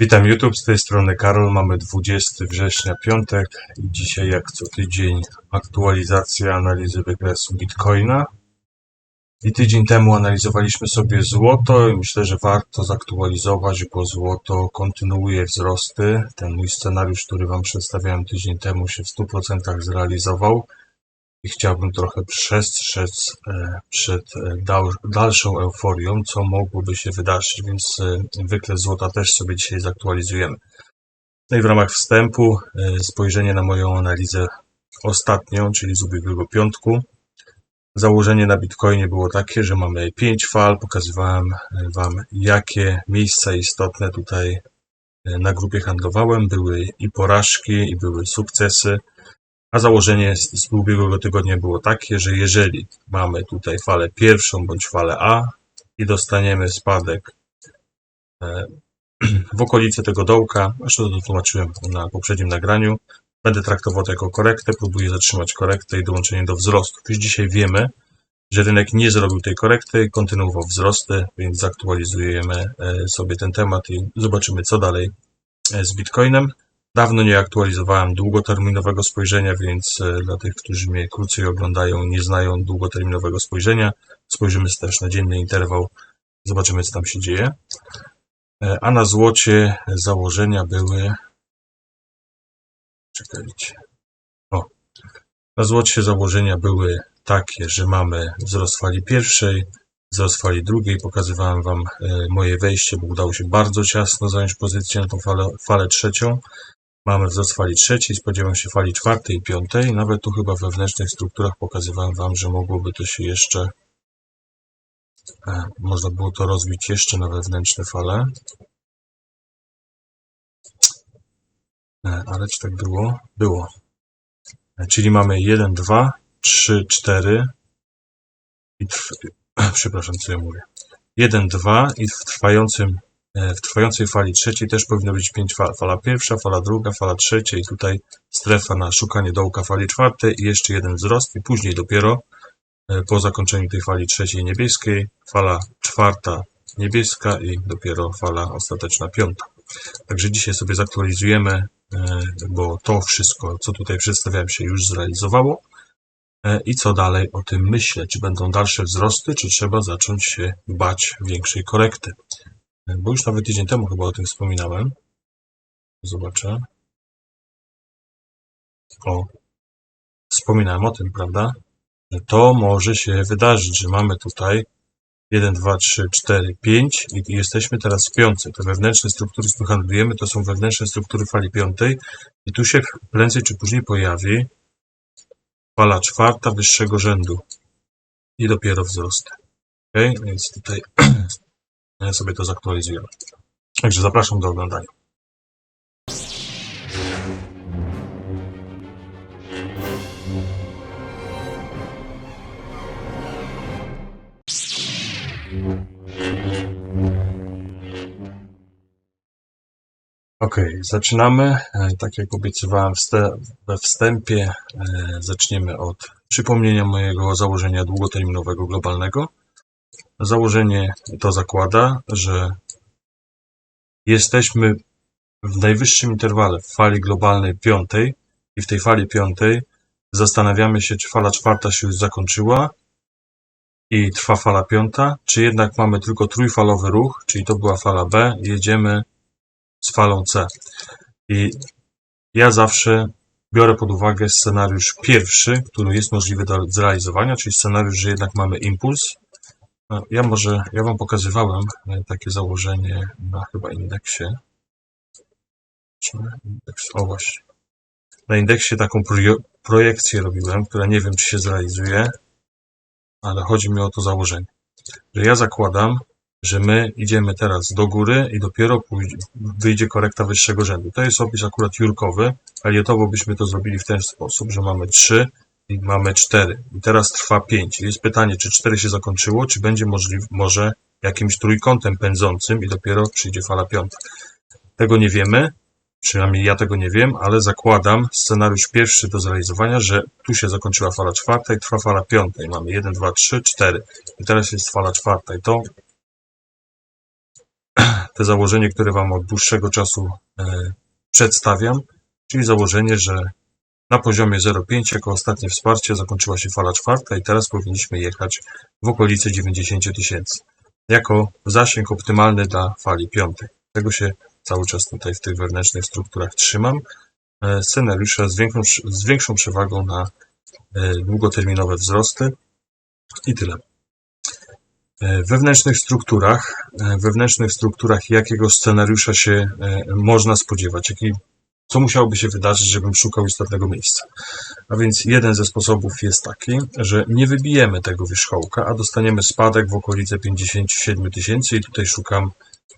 Witam YouTube, z tej strony Karol. Mamy 20 września, piątek i dzisiaj jak co tydzień aktualizacja analizy wykresu Bitcoina. I tydzień temu analizowaliśmy sobie złoto i myślę, że warto zaktualizować, bo złoto kontynuuje wzrosty. Ten mój scenariusz, który Wam przedstawiałem tydzień temu się w 100% zrealizował i chciałbym trochę przestrzec e, przed e, dal, dalszą euforią, co mogłoby się wydarzyć, więc e, wykres złota też sobie dzisiaj zaktualizujemy. No i w ramach wstępu spojrzenie na moją analizę ostatnią, czyli z ubiegłego piątku. Założenie na Bitcoinie było takie, że mamy pięć fal. Pokazywałem Wam, jakie miejsca istotne tutaj na grupie handlowałem. Były i porażki, i były sukcesy. A założenie z, z ubiegłego tygodnia było takie, że jeżeli mamy tutaj falę pierwszą bądź falę A i dostaniemy spadek e, w okolicy tego dołka, zresztą to tłumaczyłem na poprzednim nagraniu, będę traktował to jako korektę, próbuję zatrzymać korektę i dołączenie do wzrostu. Już dzisiaj wiemy, że rynek nie zrobił tej korekty, kontynuował wzrosty, więc zaktualizujemy e, sobie ten temat i zobaczymy, co dalej e, z Bitcoinem. Dawno nie aktualizowałem długoterminowego spojrzenia, więc e, dla tych, którzy mnie krócej oglądają nie znają długoterminowego spojrzenia, spojrzymy też na dzienny interwał, zobaczymy, co tam się dzieje. E, A na złocie założenia były. Czekajcie. O. Na złocie założenia były takie, że mamy wzrost fali pierwszej, wzrost fali drugiej. Pokazywałem Wam e, moje wejście, bo udało się bardzo ciasno zająć pozycję na tą falę, falę trzecią. Mamy wzrost fali trzeciej, spodziewam się fali czwartej i piątej. Nawet tu chyba w wewnętrznych strukturach pokazywałem Wam, że mogłoby to się jeszcze, e, można było to rozbić jeszcze na wewnętrzne fale. E, Ale czy tak było? Było. E, Czyli mamy 1, 2, 3, 4 i trw... przepraszam, co ja mówię. 1, 2 i w trwającym W trwającej fali trzeciej też powinno być pięć fal. Fala pierwsza, fala druga, fala trzecia i tutaj strefa na szukanie dołka fali czwartej i jeszcze jeden wzrost i później dopiero e, po zakończeniu tej fali trzeciej niebieskiej fala czwarta niebieska i dopiero fala ostateczna piąta. Także dzisiaj sobie zaktualizujemy, e, bo to wszystko, co tutaj przedstawiałem się już zrealizowało. E, I co dalej o tym myślę? Czy będą dalsze wzrosty, czy trzeba zacząć się bać większej korekty? Bo już nawet tydzień temu chyba o tym wspominałem. Zobaczę. O, wspominałem o tym, prawda? Że to może się wydarzyć, że mamy tutaj 1, 2, 3, 4, 5 i jesteśmy teraz w piątce. Te wewnętrzne struktury, z których handlujemy, to są wewnętrzne struktury fali piątej i tu się prędzej czy później pojawi fala czwarta wyższego rzędu i dopiero wzrost. Ok, więc tutaj sobie to zaktualizuję. Także zapraszam do oglądania. Ok, zaczynamy. E, Tak jak obiecywałem we wstępie, e, zaczniemy od przypomnienia mojego założenia długoterminowego globalnego. Założenie to zakłada, że jesteśmy w najwyższym interwale w fali globalnej piątej i w tej fali piątej zastanawiamy się, czy fala czwarta się już zakończyła i trwa fala piąta, czy jednak mamy tylko trójfalowy ruch, czyli to była fala B jedziemy z falą C. I ja zawsze biorę pod uwagę scenariusz pierwszy, który jest możliwy do zrealizowania, czyli scenariusz, że jednak mamy impuls, ja może, ja wam pokazywałem e, takie założenie na chyba indeksie. Indeks? O właśnie. Na indeksie taką proje- projekcję robiłem, która nie wiem, czy się zrealizuje, ale chodzi mi o to założenie. Że ja zakładam, że my idziemy teraz do góry i dopiero pójdzie, wyjdzie korekta wyższego rzędu. To jest opis akurat jurkowy. Eliotowo byśmy to zrobili w ten sposób, że mamy 3, i mamy 4. I teraz trwa 5. Jest pytanie, czy 4 się zakończyło, czy będzie może jakimś trójkątem pędzącym i dopiero przyjdzie fala piąta. Tego nie wiemy, przynajmniej ja tego nie wiem, ale zakładam scenariusz pierwszy do zrealizowania, że tu się zakończyła fala czwarta i trwa fala piąta. I mamy 1, 2, 3, 4. I teraz jest fala czwarta. I to te założenie, które Wam od dłuższego czasu e, przedstawiam, czyli założenie, że na poziomie 0,5 jako ostatnie wsparcie zakończyła się fala czwarta i teraz powinniśmy jechać w okolice 90 tysięcy. Jako zasięg optymalny dla fali piątej. Tego się cały czas tutaj w tych wewnętrznych strukturach trzymam. E, Scenariusze z większą, z większą przewagą na e, długoterminowe wzrosty i tyle. E, W wewnętrznych strukturach, wewnętrznych strukturach jakiego scenariusza się można spodziewać, jaki, co musiałoby się wydarzyć, żebym szukał istotnego miejsca. A więc jeden ze sposobów jest taki, że nie wybijemy tego wierzchołka, a dostaniemy spadek w okolice 57 tysięcy i tutaj szukam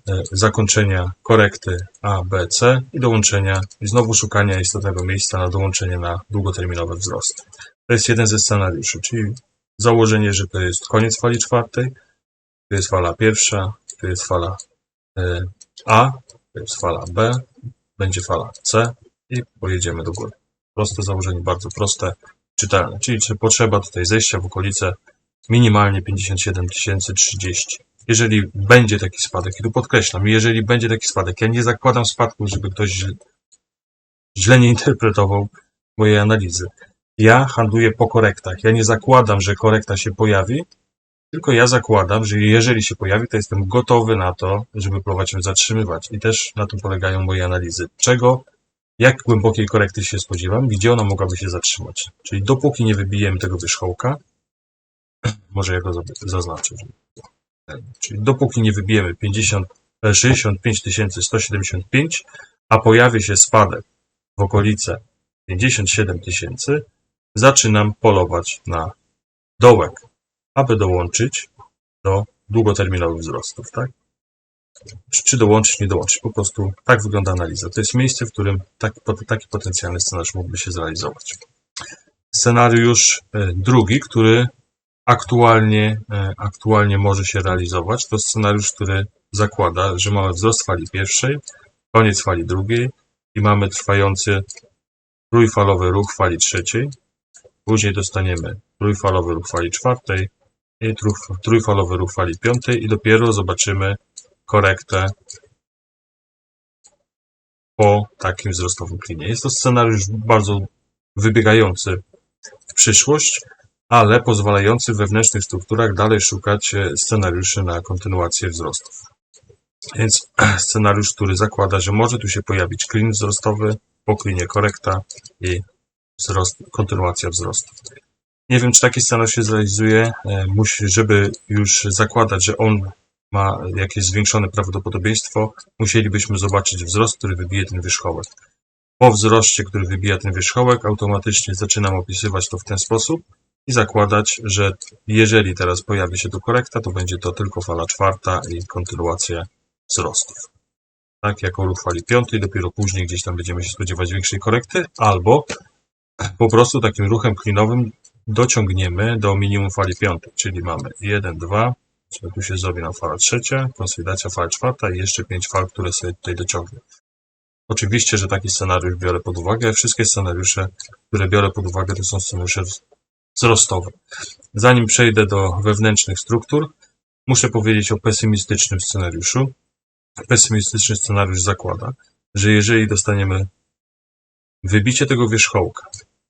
e, zakończenia korekty A, B, C i dołączenia, i znowu szukania istotnego miejsca na dołączenie na długoterminowe wzrosty. To jest jeden ze scenariuszy, czyli założenie, że to jest koniec fali czwartej, to jest fala pierwsza, to jest fala e, A, to jest fala B, będzie fala C i pojedziemy do góry. Proste założenie, bardzo proste, czytelne. Czyli czy potrzeba tutaj zejścia w okolice minimalnie 57 030. Jeżeli będzie taki spadek, i tu podkreślam, jeżeli będzie taki spadek, ja nie zakładam spadku, żeby ktoś źle, źle nie interpretował mojej analizy. Ja handluję po korektach. Ja nie zakładam, że korekta się pojawi, tylko ja zakładam, że jeżeli się pojawi, to jestem gotowy na to, żeby próbować ją zatrzymywać. I też na tym polegają moje analizy. Czego, jak głębokiej korekty się spodziewam, gdzie ona mogłaby się zatrzymać. Czyli dopóki nie wybijemy tego wierzchołka, może ja go za- zaznaczę. Czyli dopóki nie wybijemy 50, e, 65 175, a pojawi się spadek w okolice 57 tysięcy, zaczynam polować na dołek aby dołączyć do długoterminowych wzrostów, tak? Czy, czy dołączyć, nie dołączyć. Po prostu tak wygląda analiza. To jest miejsce, w którym taki, taki potencjalny scenariusz mógłby się zrealizować. Scenariusz e, drugi, który aktualnie, e, aktualnie może się realizować, to scenariusz, który zakłada, że mamy wzrost fali pierwszej, koniec fali drugiej i mamy trwający trójfalowy ruch fali trzeciej. Później dostaniemy trójfalowy ruch fali czwartej, trójfalowy ruch fali piątej i dopiero zobaczymy korektę po takim wzrostowym klinie. Jest to scenariusz bardzo wybiegający w przyszłość, ale pozwalający w wewnętrznych strukturach dalej szukać e, scenariuszy na kontynuację wzrostów. Więc scenariusz, który zakłada, że może tu się pojawić klin wzrostowy, po klinie korekta i wzrost, kontynuacja wzrostu. Nie wiem, czy taki scenariusz się zrealizuje. E, Musi, żeby już zakładać, że on ma jakieś zwiększone prawdopodobieństwo, musielibyśmy zobaczyć wzrost, który wybije ten wierzchołek. Po wzroście, który wybija ten wierzchołek, automatycznie zaczynam opisywać to w ten sposób i zakładać, że jeżeli teraz pojawi się tu korekta, to będzie to tylko fala czwarta i kontynuacja wzrostów. Tak, jako ruch fali piątej, dopiero później gdzieś tam będziemy się spodziewać większej korekty, albo po prostu takim ruchem klinowym dociągniemy do minimum fali piątej, czyli mamy 1, 2, czyli tu się zrobi nam fala trzecia, konsolidacja fala czwarta i jeszcze 5 fal, które sobie tutaj dociągnie. Oczywiście, że taki scenariusz biorę pod uwagę. Wszystkie scenariusze, które biorę pod uwagę, to są scenariusze wzrostowe. Zanim przejdę do wewnętrznych struktur, muszę powiedzieć o pesymistycznym scenariuszu. Pesymistyczny scenariusz zakłada, że jeżeli dostaniemy wybicie tego wierzchołka,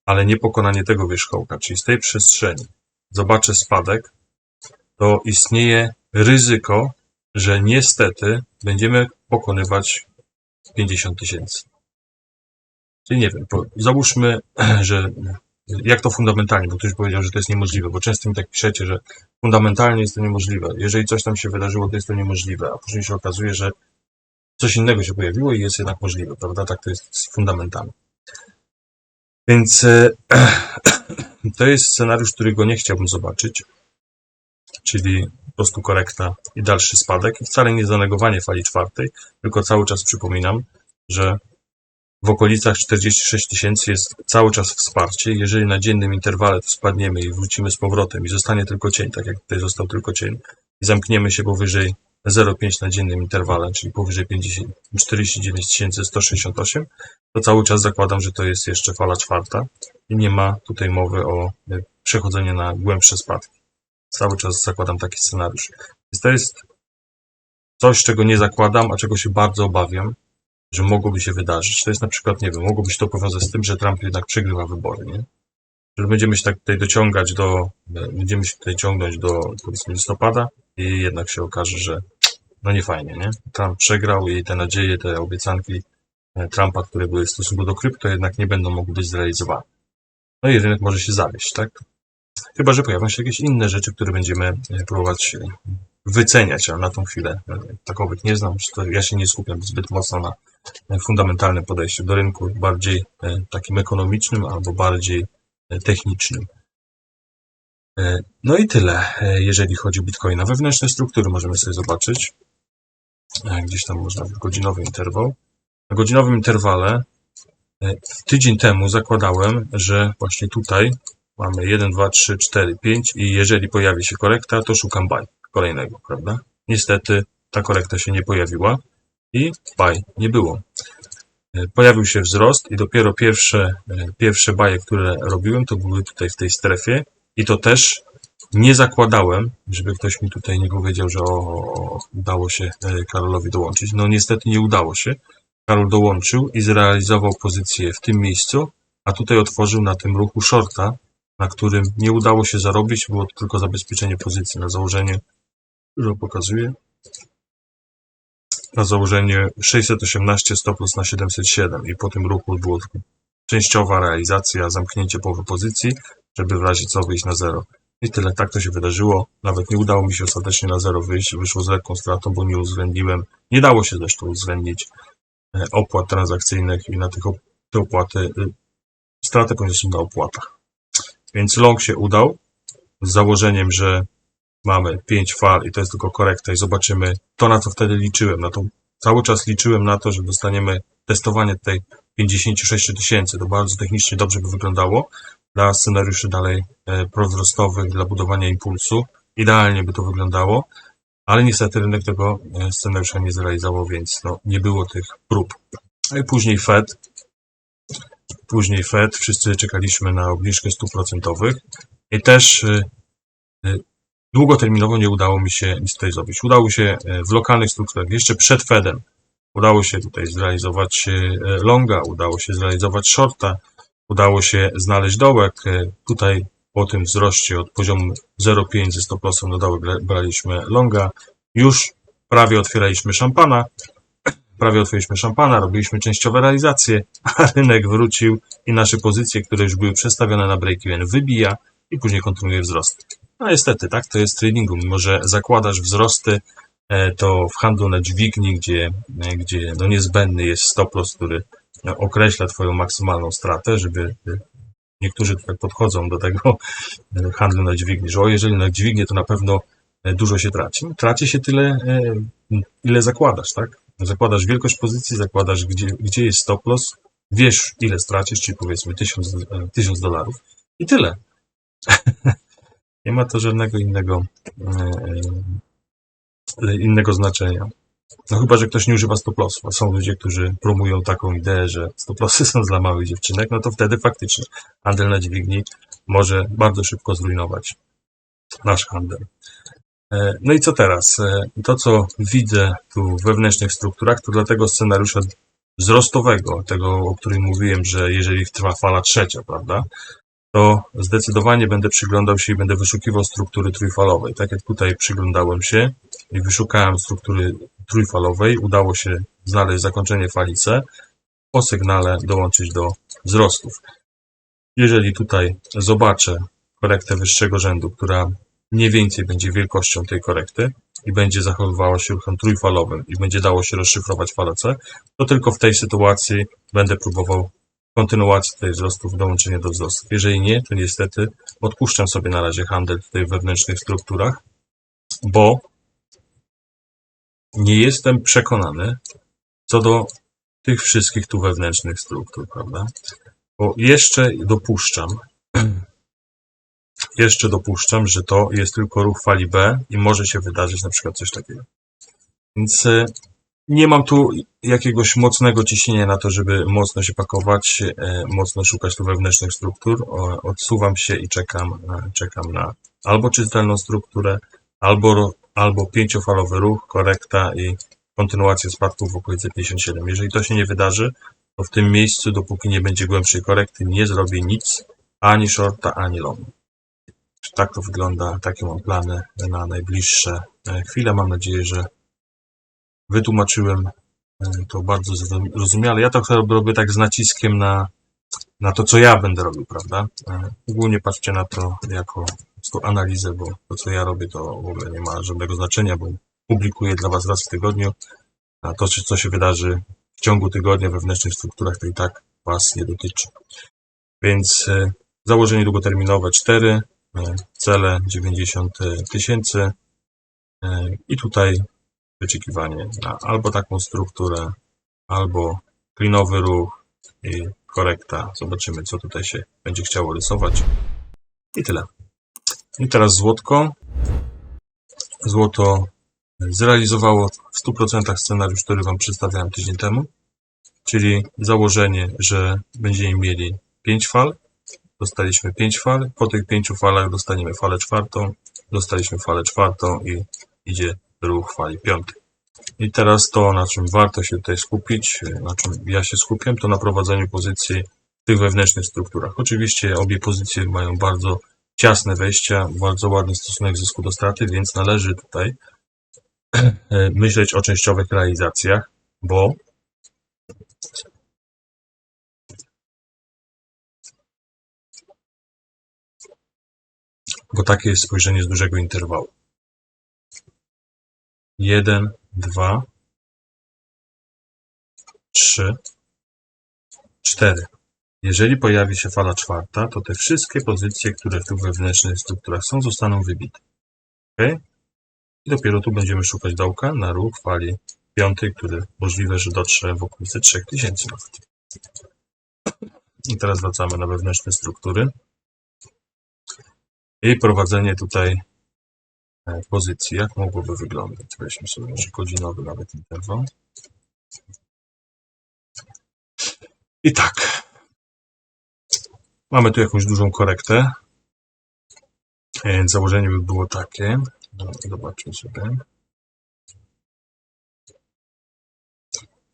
ale nie pokonanie tego wierzchołka, czyli z tej przestrzeni zobaczę spadek, to istnieje ryzyko, że niestety będziemy pokonywać 50 tysięcy. Czyli nie wiem, załóżmy, że jak to fundamentalnie, bo ktoś powiedział, że to jest niemożliwe, bo często mi tak piszecie, że fundamentalnie jest to niemożliwe. Jeżeli coś tam się wydarzyło, to jest to niemożliwe, a później się okazuje, że coś innego się pojawiło i jest jednak możliwe, prawda? Tak to jest fundamentalnie. Więc e, to jest scenariusz, którego nie chciałbym zobaczyć, czyli po prostu korekta i dalszy spadek. I wcale nie zanegowanie fali czwartej, tylko cały czas przypominam, że w okolicach 46 tysięcy jest cały czas wsparcie. Jeżeli na dziennym interwale to spadniemy i wrócimy z powrotem i zostanie tylko cień, tak jak tutaj został tylko cień, i zamkniemy się powyżej 0,5 na dziennym interwale, czyli powyżej 50, 49 168, to cały czas zakładam, że to jest jeszcze fala czwarta i nie ma tutaj mowy o e, przechodzeniu na głębsze spadki. Cały czas zakładam taki scenariusz. Więc to jest coś, czego nie zakładam, a czego się bardzo obawiam, że mogłoby się wydarzyć. To jest na przykład, nie wiem, mogłoby się to powiązać z tym, że Trump jednak przegrywa wybory, nie? Że będziemy się tak tutaj dociągać do, będziemy się tutaj ciągnąć do powiedzmy listopada i jednak się okaże, że no nie fajnie, nie? Trump przegrał i te nadzieje, te obiecanki e, Trumpa, które były w stosunku do krypto, jednak nie będą mogły być zrealizowane. No i rynek może się zawieść, tak? Chyba, że pojawią się jakieś inne rzeczy, które będziemy e, próbować e, wyceniać, ale na tą chwilę takowych nie znam. Ja się nie skupiam zbyt mocno na fundamentalnym podejściu do rynku, bardziej takim ekonomicznym albo bardziej technicznym. E, No i tyle, e, jeżeli chodzi o Bitcoina. Wewnętrzne struktury możemy sobie zobaczyć. E, Gdzieś tam można w godzinowy interwał. Na godzinowym interwale tydzień temu zakładałem, że właśnie tutaj mamy 1, 2, 3, 4, 5 i jeżeli pojawi się korekta, to szukam buy kolejnego, prawda? Niestety ta korekta się nie pojawiła i buy nie było. Pojawił się wzrost i dopiero pierwsze, pierwsze baje, które robiłem, to były tutaj w tej strefie i to też nie zakładałem, żeby ktoś mi tutaj nie powiedział, że o, udało się e, Karolowi dołączyć. No niestety nie udało się. Karol dołączył i zrealizował pozycję w tym miejscu, a tutaj otworzył na tym ruchu shorta, na którym nie udało się zarobić, było to tylko zabezpieczenie pozycji na założenie, że pokazuje, na założenie 618 stop plus na 707 i po tym ruchu było tylko częściowa realizacja, zamknięcie połowy pozycji, żeby w razie co wyjść na zero. I tyle, tak to się wydarzyło. Nawet nie udało mi się ostatecznie na zero wyjść, wyszło z lekką stratą, bo nie uwzględniłem, nie dało się zresztą uwzględnić e, opłat transakcyjnych i na tych op- te opłaty, y, straty poniosłem na opłatach. Więc long się udał z założeniem, że mamy 5 fal i to jest tylko korekta i zobaczymy to, na co wtedy liczyłem. Na to, cały czas liczyłem na to, że dostaniemy testowanie tej 56 tysięcy. To bardzo technicznie dobrze by wyglądało dla scenariuszy dalej e, prowzrostowych, dla budowania impulsu. Idealnie by to wyglądało, ale niestety rynek tego e, scenariusza nie zrealizował, więc no, nie było tych prób. No i później Fed. Później Fed, wszyscy czekaliśmy na obniżkę stóp procentowych i też e, długoterminowo nie udało mi się nic tutaj zrobić. Udało się w lokalnych strukturach, jeszcze przed Fedem, udało się tutaj zrealizować longa, udało się zrealizować shorta, udało się znaleźć dołek. E, Tutaj po tym wzroście od poziomu 0,5 ze 100% do dołek bra- braliśmy longa. Już prawie otwieraliśmy szampana, prawie otwieraliśmy szampana, robiliśmy częściowe realizacje, a rynek wrócił i nasze pozycje, które już były przestawione na break-even, wybija i później kontynuuje wzrost. No niestety, tak to jest w tradingu. Mimo, że zakładasz wzrosty, e, to w handlu na dźwigni, gdzie, e, gdzie no niezbędny jest stop loss, który określa Twoją maksymalną stratę, żeby e, niektórzy tutaj podchodzą do tego e, handlu na dźwigni, że o, jeżeli na dźwignię, to na pewno e, dużo się traci. Traci się tyle, ile zakładasz, tak? Zakładasz wielkość pozycji, zakładasz, gdzie, gdzie jest stop loss, wiesz, ile stracisz, czyli powiedzmy 1000 e, 1000 dolarów i tyle. Nie ma to żadnego innego, innego znaczenia. No chyba, że ktoś nie używa stop lossów, a są ludzie, którzy promują taką ideę, że stop lossy są dla małych dziewczynek, no to wtedy faktycznie handel na dźwigni może bardzo szybko zrujnować nasz handel. E, No i co teraz? E, To, co widzę tu w wewnętrznych strukturach, to dla tego scenariusza wzrostowego, tego, o którym mówiłem, że jeżeli trwa fala trzecia, prawda, to zdecydowanie będę przyglądał się i będę wyszukiwał struktury trójfalowej. Tak jak tutaj przyglądałem się i wyszukałem struktury trójfalowej, udało się znaleźć zakończenie fali C, po sygnale dołączyć do wzrostów. Jeżeli tutaj zobaczę korektę wyższego rzędu, która mniej więcej będzie wielkością tej korekty i będzie zachowywała się ruchem trójfalowym i będzie dało się rozszyfrować falę C, to tylko w tej sytuacji będę próbował kontynuacji tej wzrostów, dołączenia do wzrostów. Jeżeli nie, to niestety odpuszczam sobie na razie handel w wewnętrznych strukturach, bo nie jestem przekonany co do tych wszystkich tu wewnętrznych struktur, prawda? Bo jeszcze dopuszczam, jeszcze dopuszczam, że to jest tylko ruch fali B i może się wydarzyć na przykład coś takiego. Więc e, nie mam tu jakiegoś mocnego ciśnienia na to, żeby mocno się pakować, e, mocno szukać tu wewnętrznych struktur. Odsuwam się i czekam, e, czekam na albo czytelną strukturę, albo, albo pięciofalowy ruch, korekta i kontynuacja spadków w okolicy 57. Jeżeli to się nie wydarzy, to w tym miejscu, dopóki nie będzie głębszej korekty, nie zrobię nic, ani shorta, ani long. Tak to wygląda, takie mam plany na najbliższe e, chwile. Mam nadzieję, że wytłumaczyłem e, to bardzo zrozumiale. Ja to robię tak z naciskiem na, na to, co ja będę robił, prawda? E, Ogólnie patrzcie na to jako analizę, bo to, co ja robię, to w ogóle nie ma żadnego znaczenia, bo publikuję dla Was raz w tygodniu, a to, co się wydarzy w ciągu tygodnia we wewnętrznych strukturach, to i tak Was nie dotyczy. Więc e, założenie długoterminowe 4, e, cele 90 tysięcy e, i tutaj wyczekiwanie na albo taką strukturę, albo klinowy ruch i korekta. Zobaczymy, co tutaj się będzie chciało rysować. I tyle. I teraz złotko. Złoto zrealizowało w 100% scenariusz, który Wam przedstawiałem tydzień temu, czyli założenie, że będziemy mieli 5 fal. Dostaliśmy 5 fal. Po tych 5 falach dostaniemy falę czwartą. Dostaliśmy falę czwartą i idzie ruch fali piątej. I teraz to, na czym warto się tutaj skupić, na czym ja się skupiam, to na prowadzeniu pozycji w tych wewnętrznych strukturach. Oczywiście obie pozycje mają bardzo ciasne wejścia, bardzo ładny stosunek zysku do straty, więc należy tutaj myśleć o częściowych realizacjach, bo bo takie jest spojrzenie z dużego interwału. 1, 2, 3, 4. Jeżeli pojawi się fala czwarta, to te wszystkie pozycje, które w tych wewnętrznych strukturach są, zostaną wybite. Ok? I dopiero tu będziemy szukać dołka na ruch fali piątej, który możliwe, że dotrze w okolicy 3000 nawet. I teraz wracamy na wewnętrzne struktury. I prowadzenie tutaj e, pozycji, jak mogłoby wyglądać. Weźmy sobie może godzinowy nawet interwał. I tak. Mamy tu jakąś dużą korektę. Więc założenie by było takie. No, Zobaczmy sobie.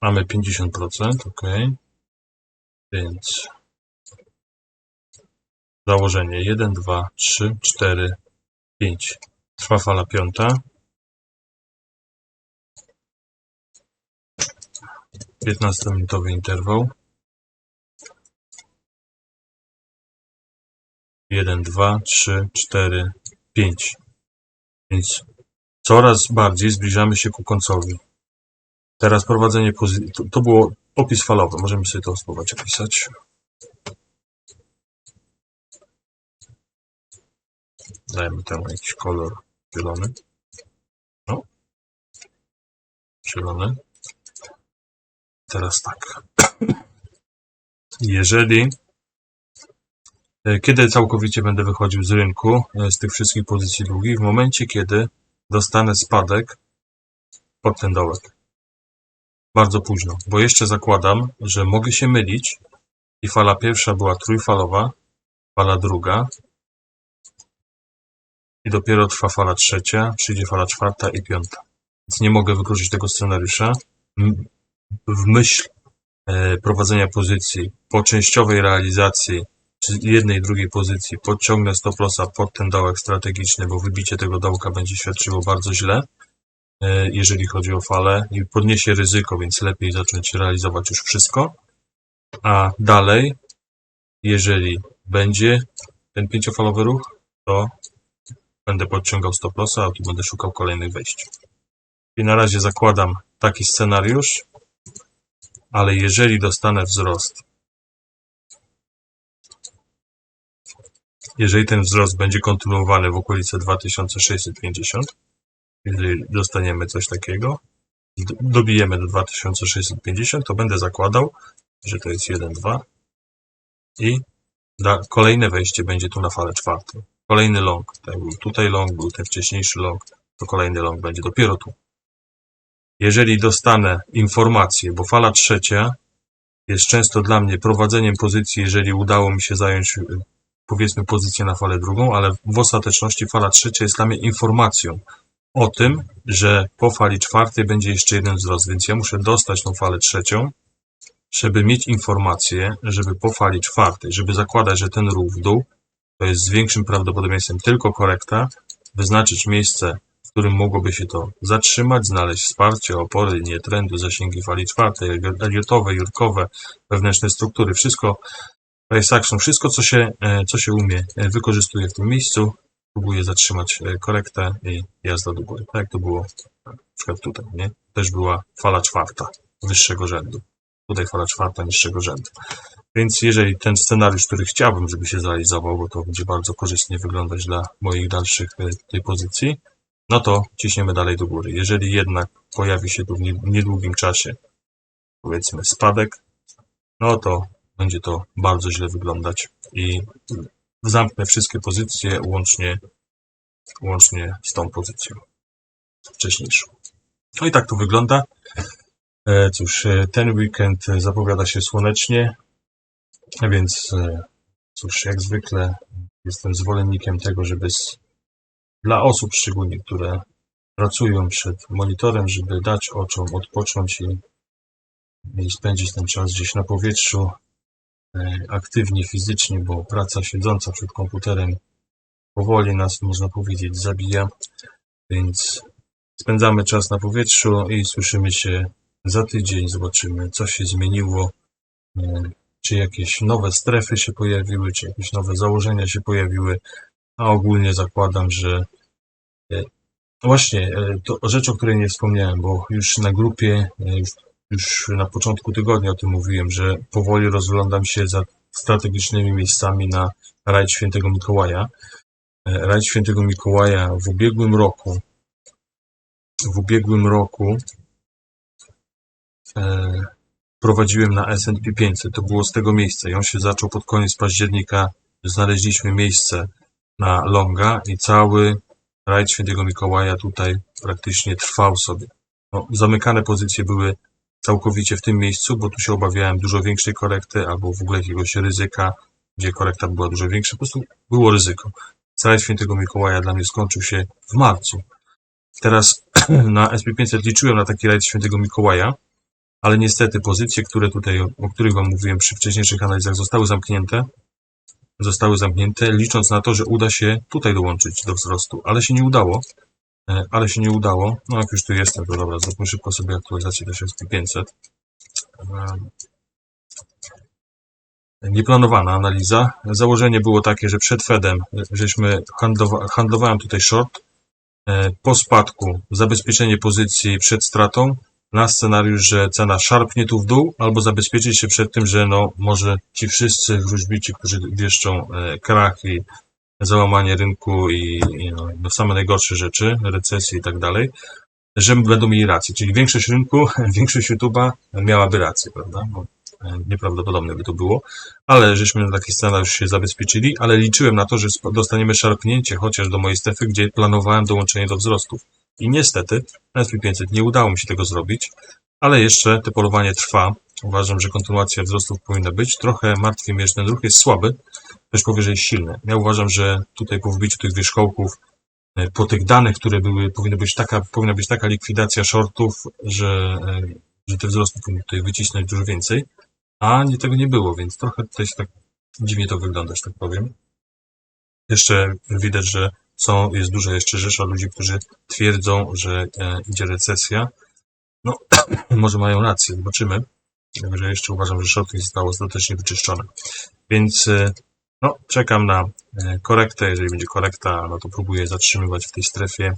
Mamy 50%, ok. Więc założenie 1, 2, 3, 4, 5. Trwa fala piąta. 15-minutowy interwał. 1, 2, 3, 4, 5. Więc coraz bardziej zbliżamy się ku końcowi. Teraz prowadzenie pozycji. To, to było opis falowy. Możemy sobie to spróbować opisać. Dajmy temu jakiś kolor zielony. No. Zielony. Teraz tak. Jeżeli kiedy całkowicie będę wychodził z rynku, e, z tych wszystkich pozycji długich, w momencie, kiedy dostanę spadek pod ten dołek. Bardzo późno, bo jeszcze zakładam, że mogę się mylić i fala pierwsza była trójfalowa, fala druga i dopiero trwa fala trzecia, przyjdzie fala czwarta i piąta. Więc nie mogę wykluczyć tego scenariusza. W myśl e, prowadzenia pozycji po częściowej realizacji czy jednej drugiej pozycji podciągnę stop lossa pod ten dołek strategiczny, bo wybicie tego dołka będzie świadczyło bardzo źle, e, jeżeli chodzi o falę i podniesie ryzyko, więc lepiej zacząć realizować już wszystko. A dalej, jeżeli będzie ten pięciofalowy ruch, to będę podciągał stop lossa, a tu będę szukał kolejnych wejść. I na razie zakładam taki scenariusz, ale jeżeli dostanę wzrost, jeżeli ten wzrost będzie kontynuowany w okolicy 2650, jeżeli dostaniemy coś takiego, dobijemy do 2650, to będę zakładał, że to jest 1, 2 i kolejne wejście będzie tu na falę czwartą. Kolejny long, był tutaj long, był ten wcześniejszy long, to kolejny long będzie dopiero tu. Jeżeli dostanę informację, bo fala trzecia jest często dla mnie prowadzeniem pozycji, jeżeli udało mi się zająć y, powiedzmy pozycję na falę drugą, ale w ostateczności fala trzecia jest dla mnie informacją, o tym, że po fali czwartej będzie jeszcze jeden wzrost, więc ja muszę dostać tą falę trzecią, żeby mieć informację, żeby po fali czwartej, żeby zakładać, że ten ruch w dół to jest z większym prawdopodobieństwem tylko korekta, wyznaczyć miejsce, w którym mogłoby się to zatrzymać, znaleźć wsparcie, opory, linie trendu, zasięgi fali czwartej, eliotowe, jurkowe, wewnętrzne struktury, wszystko, action, wszystko, co się, e, co się umie, e, wykorzystuje w tym miejscu, próbuje zatrzymać e, korektę i jazda do góry. Tak jak to było na przykład tutaj, nie? Też była fala czwarta wyższego rzędu. Tutaj fala czwarta niższego rzędu. Więc jeżeli ten scenariusz, który chciałbym, żeby się zrealizował, bo to będzie bardzo korzystnie wyglądać dla moich dalszych tej pozycji, no to ciśniemy dalej do góry. Jeżeli jednak pojawi się tu w nie- niedługim czasie, powiedzmy, spadek, no to będzie to bardzo źle wyglądać i zamknę wszystkie pozycje łącznie, łącznie z tą pozycją wcześniejszą. No i tak to wygląda. E, Cóż, e, ten weekend zapowiada się słonecznie, więc e, cóż, jak zwykle jestem zwolennikiem tego, żeby z, dla osób szczególnie, które pracują przed monitorem, żeby dać oczom odpocząć i, i spędzić ten czas gdzieś na powietrzu, e, aktywnie fizycznie, bo praca siedząca przed komputerem powoli nas, można powiedzieć, zabija, więc spędzamy czas na powietrzu i słyszymy się za tydzień, zobaczymy, co się zmieniło, e, czy jakieś nowe strefy się pojawiły, czy jakieś nowe założenia się pojawiły, a ogólnie zakładam, że e, właśnie to rzecz, o której nie wspomniałem, bo już na grupie, już, już na początku tygodnia o tym mówiłem, że powoli rozglądam się za strategicznymi miejscami na rajd Świętego Mikołaja. E, Rajd Świętego Mikołaja w ubiegłym roku, w ubiegłym roku e, prowadziłem na S&P 500. To było z tego miejsca i on się zaczął pod koniec października. Znaleźliśmy miejsce na longa i cały rajd Świętego Mikołaja tutaj praktycznie trwał sobie. No, zamykane pozycje były całkowicie w tym miejscu, bo tu się obawiałem dużo większej korekty albo w ogóle jakiegoś ryzyka, gdzie korekta była dużo większa. Po prostu było ryzyko. Rajd Świętego Mikołaja dla mnie skończył się w marcu. Teraz na SP500 liczyłem na taki rajd Świętego Mikołaja, ale niestety pozycje, które tutaj, o których Wam mówiłem przy wcześniejszych analizach, zostały zamknięte. Zostały zamknięte, licząc na to, że uda się tutaj dołączyć do wzrostu, ale się nie udało. E, Ale się nie udało. No jak już tu jestem, to dobra, zróbmy szybko sobie aktualizację do SP500. Em, Nieplanowana analiza. Założenie było takie, że przed Fedem e, żeśmy handlowa handlowałem tutaj short. E, Po spadku zabezpieczenie pozycji przed stratą na scenariusz, że cena szarpnie tu w dół, albo zabezpieczyć się przed tym, że no może ci wszyscy wróżbici, którzy wieszczą e, krach i załamanie rynku i, no, same najgorsze rzeczy, recesje i tak dalej, że będą mieli rację. Czyli większość rynku, większość YouTube'a miałaby rację, prawda? No, e, nieprawdopodobne by to było, ale żeśmy na taki scenariusz się zabezpieczyli, ale liczyłem na to, że dostaniemy szarpnięcie chociaż do mojej strefy, gdzie planowałem dołączenie do wzrostów. I niestety na SP500 nie udało mi się tego zrobić, ale jeszcze to polowanie trwa. Uważam, że kontynuacja wzrostów powinna być. Trochę martwi mnie, że ten ruch jest słaby, też powyżej silny. Ja uważam, że tutaj po wbiciu tych wierzchołków, e, po tych danych, które były, powinna być taka, powinna być taka likwidacja shortów, że, e, że te wzrosty powinny tutaj wycisnąć dużo więcej, a nie tego nie było, więc trochę tutaj się tak dziwnie to wygląda, że tak powiem. Jeszcze widać, że są, jest duża jeszcze rzesza ludzi, którzy twierdzą, że e, idzie recesja. No, może mają rację, zobaczymy. Także jeszcze uważam, że short nie zostało ostatecznie wyczyszczone. Więc e, no, czekam na e, korektę. Jeżeli będzie korekta, no to próbuję zatrzymywać w tej strefie.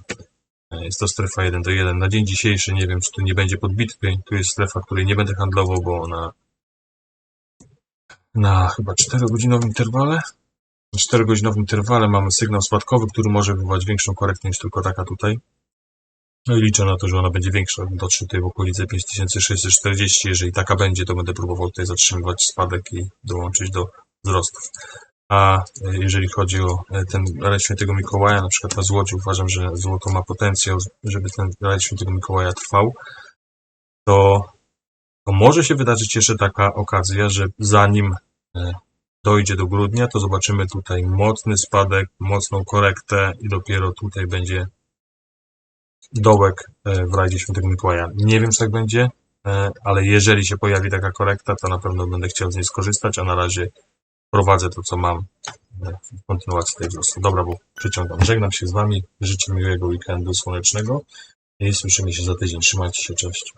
E, Jest to strefa 1 do 1. Na dzień dzisiejszy nie wiem, czy tu nie będzie podbitwy. Tu jest strefa, której nie będę handlował, bo ona na chyba 4-godzinowym interwale. Na 4-godzinowym interwale mamy sygnał spadkowy, który może wywołać większą korektę niż tylko taka tutaj. No i liczę na to, że ona będzie większa. Dotrze tutaj w okolice 5640. Jeżeli taka będzie, to będę próbował tutaj zatrzymywać spadek i dołączyć do wzrostów. A e, jeżeli chodzi o e, ten rajd Świętego Mikołaja, na przykład na złocie, uważam, że złoto ma potencjał, żeby ten rajd Świętego Mikołaja trwał, to, to może się wydarzyć jeszcze taka okazja, że zanim e, dojdzie do grudnia, to zobaczymy tutaj mocny spadek, mocną korektę i dopiero tutaj będzie dołek w rajdzie Świętego Mikołaja. Nie wiem, czy tak będzie, ale jeżeli się pojawi taka korekta, to na pewno będę chciał z niej skorzystać, a na razie prowadzę to, co mam e, w kontynuacji tej wzrostu. Dobra, bo przyciągam. Żegnam się z Wami, życzę miłego weekendu słonecznego i słyszymy się za tydzień. Trzymajcie się, cześć.